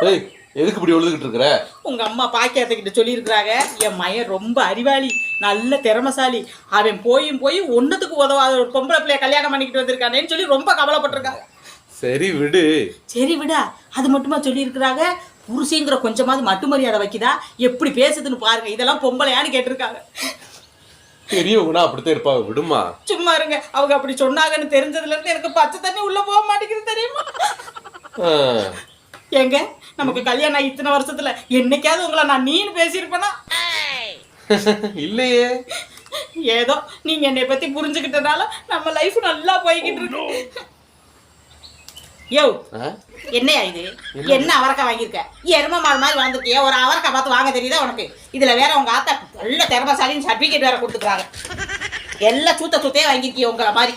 ஏய் எதுக்கு இப்படி உழுதுகிட்டு இருக்கிற? உங்க அம்மா பாக்கியத்துக்கிட்ட சொல்லியிருக்கிறாங்க. என் மயன் ரொம்ப அறிவாளி நல்ல திறமசாலி. அவன் போயும் போய் ஒன்னத்துக்கு உதவாத ஒரு பொம்பளை பிள்ளைய கல்யாணம் பண்ணிக்கிட்டு வந்திருக்கானேன்னு சொல்லி ரொம்ப கவலைப்பட்டிருக்காங்க. சரி விடு. சரி விடா. அது மட்டுமா சொல்லியிருக்கிறாங்க? புருஷங்கிற கொஞ்சமாவது மட்டு மரியாதை வைக்குதா? எப்படி பேசுதுன்னு பாருங்க. இதெல்லாம் பொம்பளையான்னு கேட்டிருக்காங்க. பெரியவங்கன்னா அப்படித்தான் இருப்பாங்க. விடுமா. சும்மா இருங்க. அவங்க அப்படி சொன்னாங்கன்னு தெரிஞ்சதுல இருந்து எனக்கு பச்சை தண்ணி உள்ள போக மாட்டேங்குது தெரியுமா? ஆ, ஏங்க நமக்கு கல்யாணம் இத்தனை வருஷத்துல என்னைக்காவது உங்களை நான் நீன்னு பேசியிருப்பேனா? இல்லையே. ஏதோ நீங்க என்னை பத்தி புரிஞ்சுக்கிட்டனால நம்ம லைஃப் நல்லா போய்கிட்டு இருக்கு. யோ ஆ? என்னையா இது? என்ன அவரக்காய் வாங்கியிருக்க? எரும மாடு மாதிரி வாழ்ந்துருக்கிய ஒரு அவரக்காய் பார்த்து வாங்க தெரியுதா உனக்கு? இதுல வேற உங்க ஆத்தா நல்ல திறமசாலின்னு சர்டிபிகேட் வேற கொடுத்துக்கிறாங்க எல்லாம் சூத்த சூத்தையே வாங்கியிருக்கிய உங்களை மாதிரி.